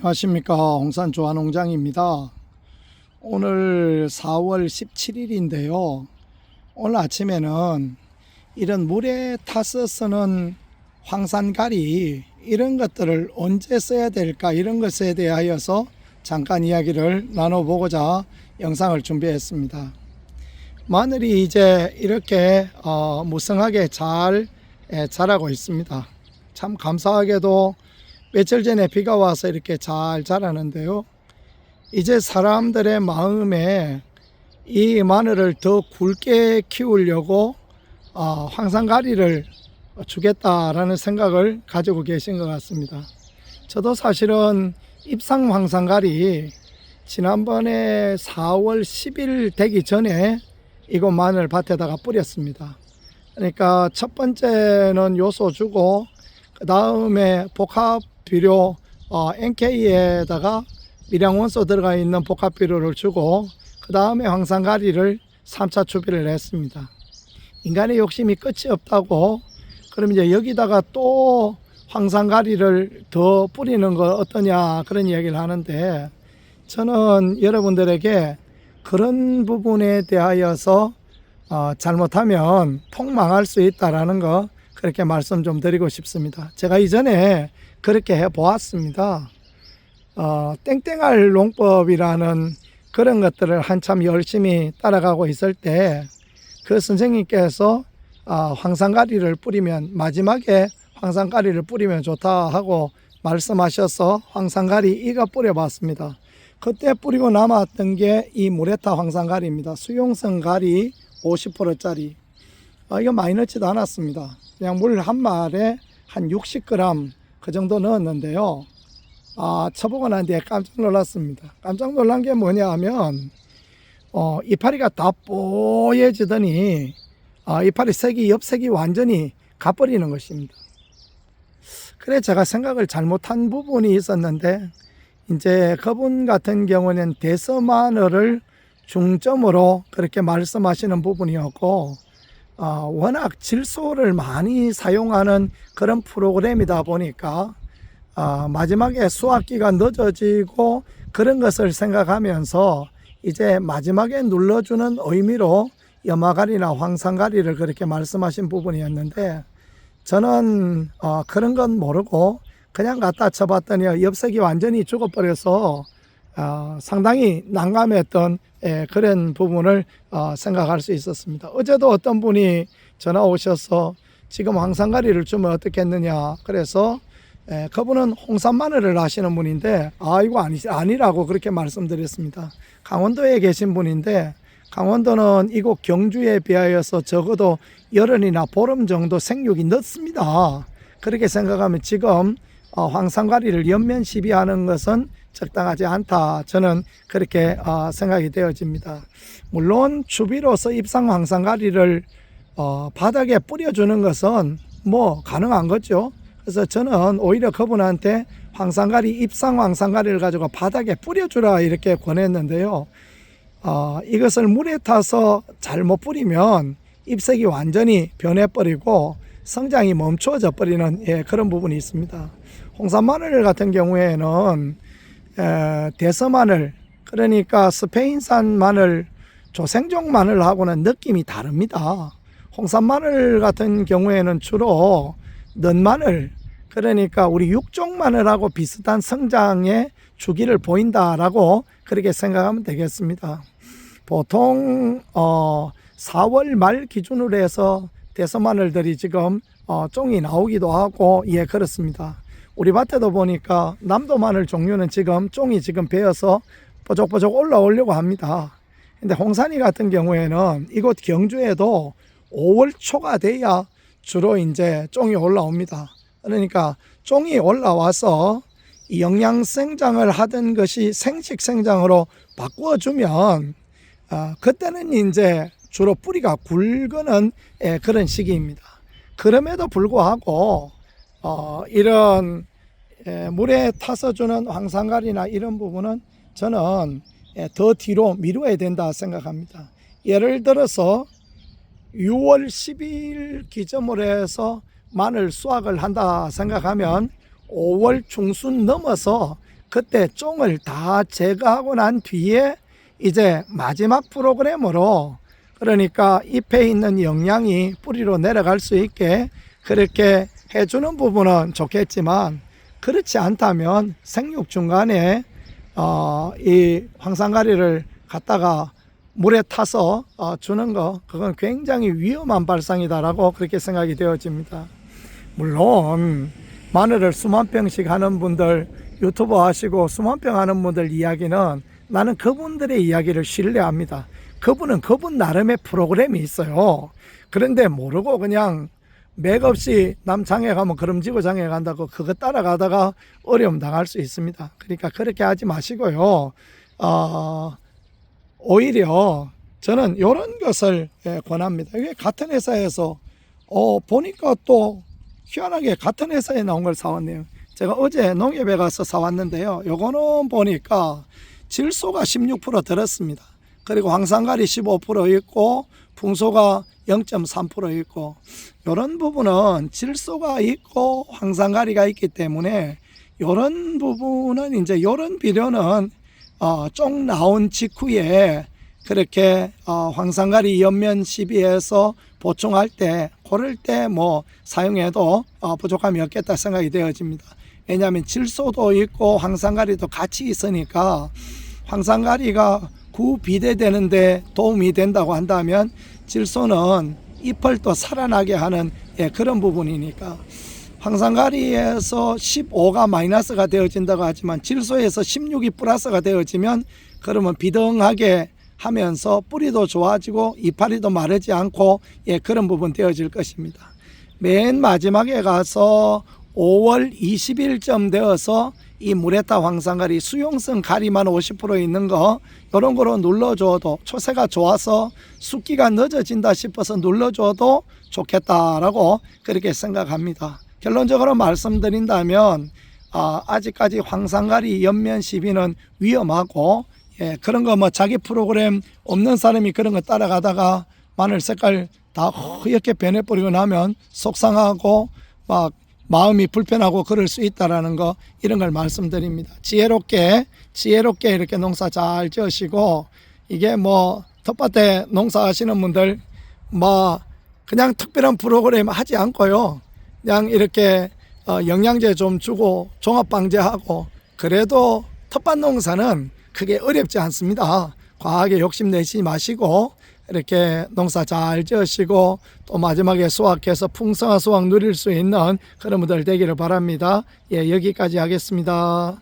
안녕하십니까 홍산 조화농장입니다. 오늘 4월 17일인데요. 오늘 아침에는 이런 물에 타서 쓰는 황산가리 이런 것들을 언제 써야 될까 이런 것에 대하여서 잠깐 이야기를 나눠보고자 영상을 준비했습니다. 마늘이 이제 이렇게 어, 무성하게 잘 예, 자라고 있습니다. 참 감사하게도 며칠 전에 비가 와서 이렇게 잘 자라는데요. 이제 사람들의 마음에 이 마늘을 더 굵게 키우려고 어, 황산가리를 주겠다라는 생각을 가지고 계신 것 같습니다. 저도 사실은 입상 황산가리 지난번에 4월 10일 되기 전에 이거 마늘 밭에다가 뿌렸습니다. 그러니까 첫 번째는 요소 주고 그 다음에 복합 비료 어, NK에다가 미량 원소 들어가 있는 복합 비료를 주고 그 다음에 황산가리를 3차 추비를 했습니다. 인간의 욕심이 끝이 없다고 그럼 이제 여기다가 또 황산가리를 더 뿌리는 거 어떠냐 그런 이야기를 하는데 저는 여러분들에게 그런 부분에 대하여서 어, 잘못하면 폭망할 수 있다라는 거 그렇게 말씀 좀 드리고 싶습니다. 제가 이전에 그렇게 해 보았습니다. 어, 땡땡알 농법이라는 그런 것들을 한참 열심히 따라가고 있을 때 그 선생님께서 어, 황산가리를 뿌리면 마지막에 황산가리를 뿌리면 좋다 하고 말씀하셔서 황산가리 이가 뿌려봤습니다. 그때 뿌리고 남았던 게 이 무레타 황산가리입니다. 수용성 가리 50%짜리. 아, 이거 많이 넣지도 않았습니다. 그냥 물 한 말에 한 60g 그 정도 넣었는데요. 아, 쳐보고 난 뒤에 깜짝 놀랐습니다. 깜짝 놀란 게 뭐냐 하면, 어, 이파리가 다 뽀얘지더니, 아, 이파리 색이, 옆색이 완전히 가버리는 것입니다. 그래, 제가 생각을 잘못한 부분이 있었는데, 이제 그분 같은 경우는 대서마늘을 중점으로 그렇게 말씀하시는 부분이었고, 어, 워낙 질소를 많이 사용하는 그런 프로그램이다 보니까 어, 마지막에 수확기가 늦어지고 그런 것을 생각하면서 이제 마지막에 눌러주는 의미로 염화가리나 황산가리를 그렇게 말씀하신 부분이었는데 저는 어, 그런 건 모르고 그냥 갖다 쳐봤더니 엽색이 완전히 죽어버려서 어, 상당히 난감했던 예, 그런 부분을 어, 생각할 수 있었습니다. 어제도 어떤 분이 전화 오셔서 지금 황산가리를 주면 어떻겠느냐. 그래서 예, 그분은 홍산 마늘을 하시는 분인데 아 이거 아니 아니라고 그렇게 말씀드렸습니다. 강원도에 계신 분인데 강원도는 이곳 경주에 비하여서 적어도 열흘이나 보름 정도 생육이 늦습니다. 그렇게 생각하면 지금 어, 황산가리를 연면 시비하는 것은 적당하지 않다. 저는 그렇게 어, 생각이 되어집니다. 물론 추비로서 입상 황산가리를 어, 바닥에 뿌려주는 것은 뭐 가능한 거죠. 그래서 저는 오히려 그분한테 황산가리 입상 황산가리를 가지고 바닥에 뿌려주라 이렇게 권했는데요. 어, 이것을 물에 타서 잘못 뿌리면 잎색이 완전히 변해버리고 성장이 멈춰져 버리는 예, 그런 부분이 있습니다. 홍산 마늘 같은 경우에는 에, 대서 마늘 그러니까 스페인산 마늘 조생종 마늘하고는 느낌이 다릅니다. 홍산 마늘 같은 경우에는 주로 넌 마늘 그러니까 우리 육종 마늘하고 비슷한 성장의 주기를 보인다라고 그렇게 생각하면 되겠습니다. 보통 어 4월 말 기준으로 해서 대서 마늘들이 지금 어 쫑이 나오기도 하고 예 그렇습니다. 우리 밭에도 보니까 남도 마늘 종류는 지금 쫑이 지금 베어서 뽀족뽀족 올라오려고 합니다. 근데 홍산이 같은 경우에는 이곳 경주에도 5월 초가 돼야 주로 이제 쫑이 올라옵니다. 그러니까 쫑이 올라와서 이 영양 생장을 하던 것이 생식 생장으로 바꾸어주면 어, 그때는 이제 주로 뿌리가 굵은 예, 그런 시기입니다. 그럼에도 불구하고 어, 이런 예, 물에 타서 주는 황산가리나 이런 부분은 저는 예, 더 뒤로 미루어야 된다 생각합니다. 예를 들어서 6월 10일 기점으로 해서 마늘 수확을 한다 생각하면 5월 중순 넘어서 그때 쫑을 다 제거하고 난 뒤에 이제 마지막 프로그램으로 그러니까 잎에 있는 영양이 뿌리로 내려갈 수 있게 그렇게 해주는 부분은 좋겠지만 그렇지 않다면 생육 중간에 어, 이 황산가리를 갖다가 물에 타서 어, 주는 거 그건 굉장히 위험한 발상이다라고 그렇게 생각이 되어집니다. 물론 마늘을 수만 병씩 하는 분들 유튜버 하시고 수만 병 하는 분들 이야기는 나는 그분들의 이야기를 신뢰합니다. 그분은 그분 나름의 프로그램이 있어요. 그런데 모르고 그냥 맥 없이 남장에 가면 그름지고 장에 간다고 그거 따라가다가 어려움 당할 수 있습니다. 그러니까 그렇게 하지 마시고요. 어, 오히려 저는 이런 것을 예, 권합니다. 이게 같은 회사에서 어, 보니까 또 희한하게 같은 회사에 나온 걸 사왔네요. 제가 어제 농협에 가서 사왔는데요. 요거는 보니까 질소가 16% 들었습니다. 그리고 황산가리 15% 있고 풍소가 0.3% 있고 이런 부분은 질소가 있고 황산가리가 있기 때문에 이런 부분은 이제 이런 비료는 어, 쫑 나온 직후에 그렇게 어, 황산가리 연면 시비해서 보충할 때 그럴 때뭐 사용해도 어, 부족함이 없겠다 생각이 되어집니다. 왜냐하면 질소도 있고 황산가리도 같이 있으니까 황산가리가 구비대되는데 도움이 된다고 한다면 질소는 잎을 또 살아나게 하는 예, 그런 부분이니까 황산가리에서 15가 마이너스가 되어진다고 하지만 질소에서 16이 플러스가 되어지면 그러면 비등하게 하면서 뿌리도 좋아지고 이파리도 마르지 않고 예, 그런 부분 되어질 것입니다. 맨 마지막에 가서 5월 20일쯤 되어서 이 무레타 황산가리 수용성 가리만 50% 있는 거 이런 거로 눌러줘도 초세가 좋아서 숫기가 늦어진다 싶어서 눌러줘도 좋겠다라고 그렇게 생각합니다. 결론적으로 말씀드린다면 아, 아직까지 황산가리 연면 시비는 위험하고 예, 그런 거 뭐 자기 프로그램 없는 사람이 그런 거 따라가다가 마늘 색깔 다 허옇게 변해버리고 나면 속상하고 막 마음이 불편하고 그럴 수 있다라는 거 이런 걸 말씀드립니다. 지혜롭게 지혜롭게 이렇게 농사 잘 지으시고 이게 뭐 텃밭에 농사하시는 분들 뭐 그냥 특별한 프로그램 하지 않고요. 그냥 이렇게 어, 영양제 좀 주고 종합 방제하고 그래도 텃밭 농사는 크게 어렵지 않습니다. 과하게 욕심 내지 마시고 이렇게 농사 잘 지으시고 또 마지막에 수확해서 풍성한 수확 누릴 수 있는 그런 분들 되기를 바랍니다. 예, 여기까지 하겠습니다.